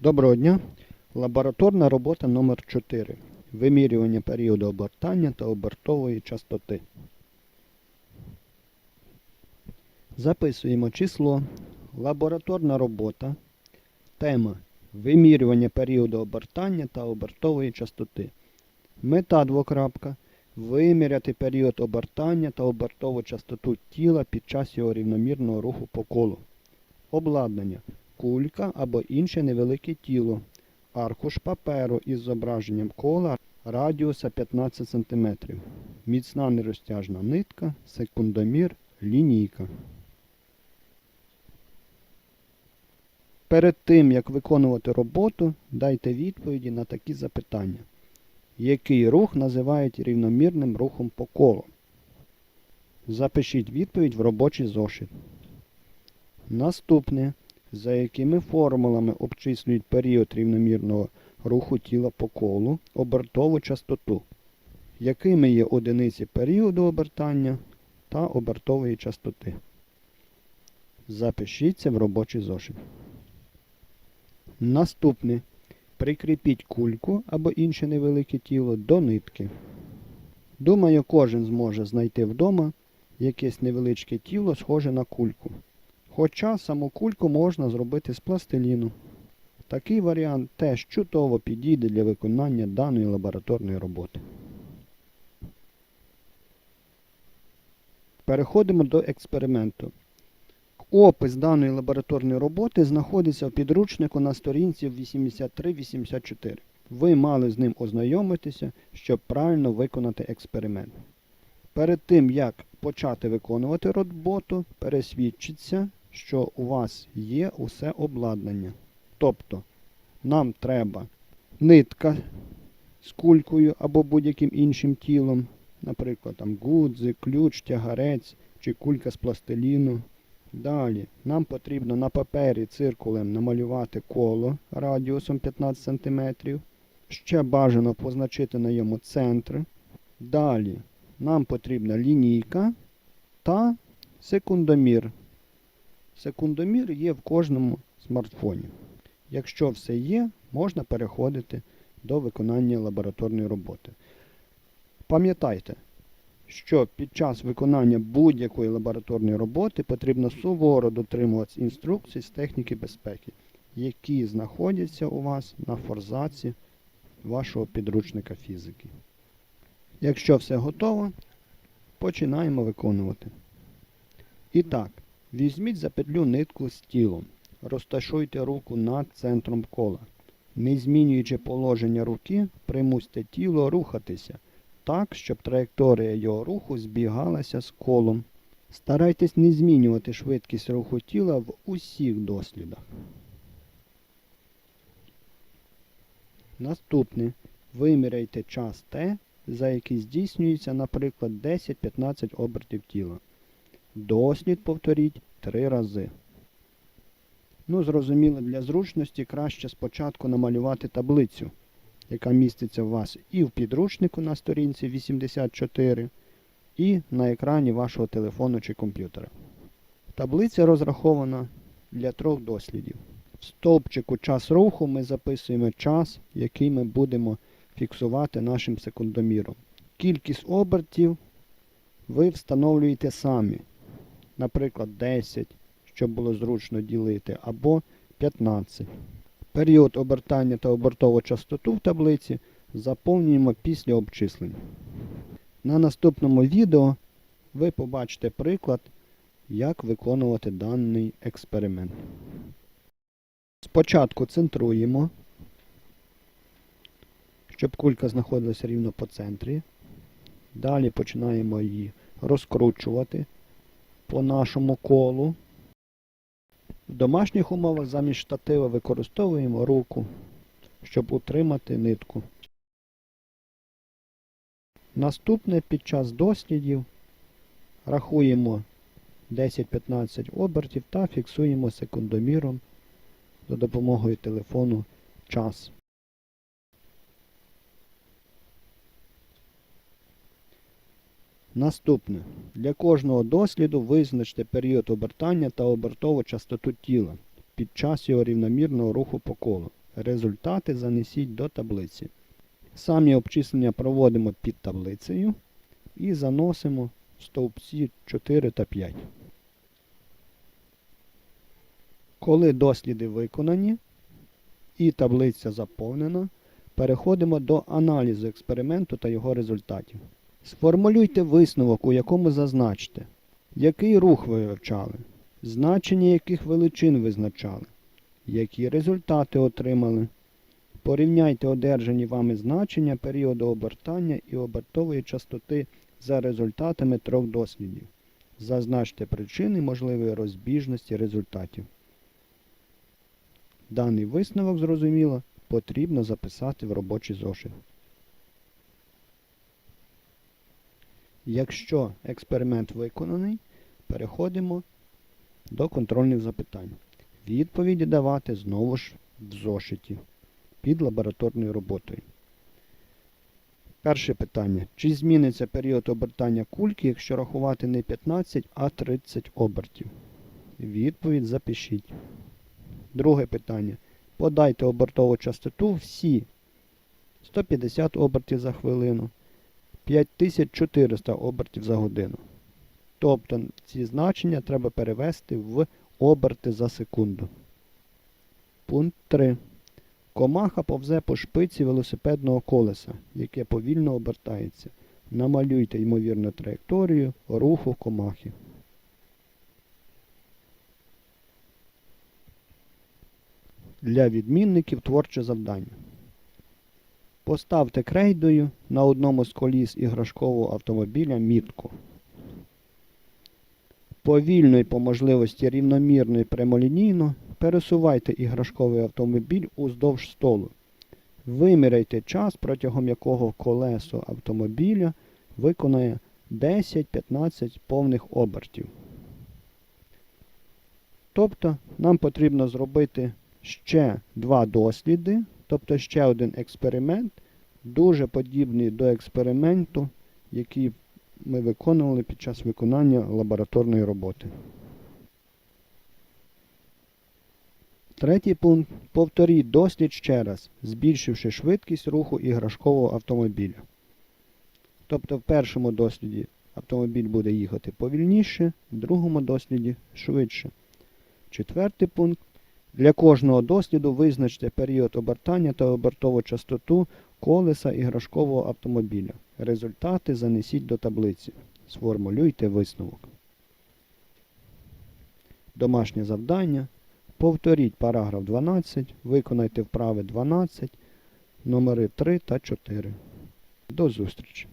Доброго дня. Лабораторна робота номер 4 Вимірювання періоду обертання та обертової частоти. Записуємо число. Лабораторна робота. Тема Вимірювання періоду обертання та обертової частоти. Мета двокрапка. Виміряти період обертання та обертову частоту тіла під час його рівномірного руху по колу. Обладнання кулька або інше невелике тіло, аркуш паперу із зображенням кола радіуса 15 см, міцна нерозтяжна нитка, секундомір, лінійка. Перед тим, як виконувати роботу, дайте відповіді на такі запитання. Який рух називають рівномірним рухом по колу? Запишіть відповідь в робочий зошит. Наступне. За якими формулами обчислюють період рівномірного руху тіла по колу, обертову частоту? Якими є одиниці періоду обертання та обертової частоти? Запишіться в робочий зошит. Наступне. Прикріпіть кульку або інше невелике тіло до нитки. Думаю, кожен зможе знайти вдома якесь невеличке тіло, схоже на кульку. Хоча саму кульку можна зробити з пластиліну. Такий варіант теж чудово підійде для виконання даної лабораторної роботи. Переходимо до експерименту. Опис даної лабораторної роботи знаходиться в підручнику на сторінці 83-84. Ви мали з ним ознайомитися, щоб правильно виконати експеримент. Перед тим, як почати виконувати роботу, пересвідчіться, що у вас є усе обладнання. Тобто, нам треба нитка з кулькою або будь-яким іншим тілом, наприклад, там гудзик, ключ, тягарець чи кулька з пластиліну. Далі нам потрібно на папері циркулем намалювати коло радіусом 15 см. Ще бажано позначити на йому центр. Далі нам потрібна лінійка та секундомір. Секундомір є в кожному смартфоні. Якщо все є, можна переходити до виконання лабораторної роботи. Пам'ятайте, що під час виконання будь-якої лабораторної роботи потрібно суворо дотримуватися інструкцій з техніки безпеки, які знаходяться у вас на форзаці вашого підручника фізики. Якщо все готово, починаємо виконувати. І так, візьміть за петлю нитку з тілом. Розташуйте руку над центром кола. Не змінюючи положення руки, примусьте тіло рухатися так, щоб траєкторія його руху збігалася з колом. Старайтесь не змінювати швидкість руху тіла в усіх дослідах. Наступне. Виміряйте час Т, за який здійснюється, наприклад, 10-15 обертів тіла. Дослід повторіть 3 рази. Ну, зрозуміло, для зручності краще спочатку намалювати таблицю, яка міститься у вас і в підручнику на сторінці 84, і на екрані вашого телефону чи комп'ютера. Таблиця розрахована для трьох дослідів. В стовпчику час руху ми записуємо час, який ми будемо фіксувати нашим секундоміром. Кількість обертів ви встановлюєте самі. Наприклад, 10, щоб було зручно ділити, або 15. Період обертання та обертову частоту в таблиці заповнюємо після обчислень. На наступному відео ви побачите приклад, як виконувати даний експеримент. Спочатку центруємо, щоб кулька знаходилася рівно по центрі. Далі починаємо її розкручувати по нашому колу. В домашніх умовах замість штатива використовуємо руку, щоб утримати нитку. Наступне під час дослідів рахуємо 10-15 обертів та фіксуємо секундоміром за допомогою телефону час. Наступне. Для кожного досліду визначте період обертання та обертову частоту тіла під час його рівномірного руху по колу. Результати занесіть до таблиці. Самі обчислення проводимо під таблицею і заносимо в стовпці 4 та 5. Коли досліди виконані і таблиця заповнена, переходимо до аналізу експерименту та його результатів. Сформулюйте висновок, у якому зазначте, який рух ви вивчали, значення яких величин визначали, які результати отримали. Порівняйте одержані вами значення періоду обертання і обертової частоти за результатами трьох дослідів. Зазначте причини можливої розбіжності результатів. Даний висновок, зрозуміло, потрібно записати в робочий зошит. Якщо експеримент виконаний, переходимо до контрольних запитань. Відповіді давати знову ж в зошиті під лабораторною роботою. Перше питання. Чи зміниться період обертання кульки, якщо рахувати не 15, а 30 обертів? Відповідь запишіть. Друге питання. Подайте обертову частоту всі 150 обертів за хвилину, 5400 обертів за годину. Тобто ці значення треба перевести в оберти за секунду. Пункт 3. Комаха повзе по шпиці велосипедного колеса, яке повільно обертається. Намалюйте ймовірну траєкторію руху комахи. Для відмінників творче завдання. Поставте крейдою на одному з коліс іграшкового автомобіля мітку. Повільно і по можливості рівномірно і прямолінійно пересувайте іграшковий автомобіль уздовж столу. Виміряйте час, протягом якого колесо автомобіля виконає 10-15 повних обертів. Тобто нам потрібно зробити ще два досліди, тобто ще один експеримент, дуже подібний до експерименту, який ми виконували під час виконання лабораторної роботи. Третій пункт. Повторіть дослід ще раз, збільшивши швидкість руху іграшкового автомобіля. Тобто в першому досліді автомобіль буде їхати повільніше, в другому досліді швидше. Четвертий пункт. Для кожного досліду визначте період обертання та обертову частоту колеса іграшкового автомобіля. Результати занесіть до таблиці. Сформулюйте висновок. Домашнє завдання. Повторіть параграф 12, виконайте вправи 12, номери 3 та 4. До зустрічі!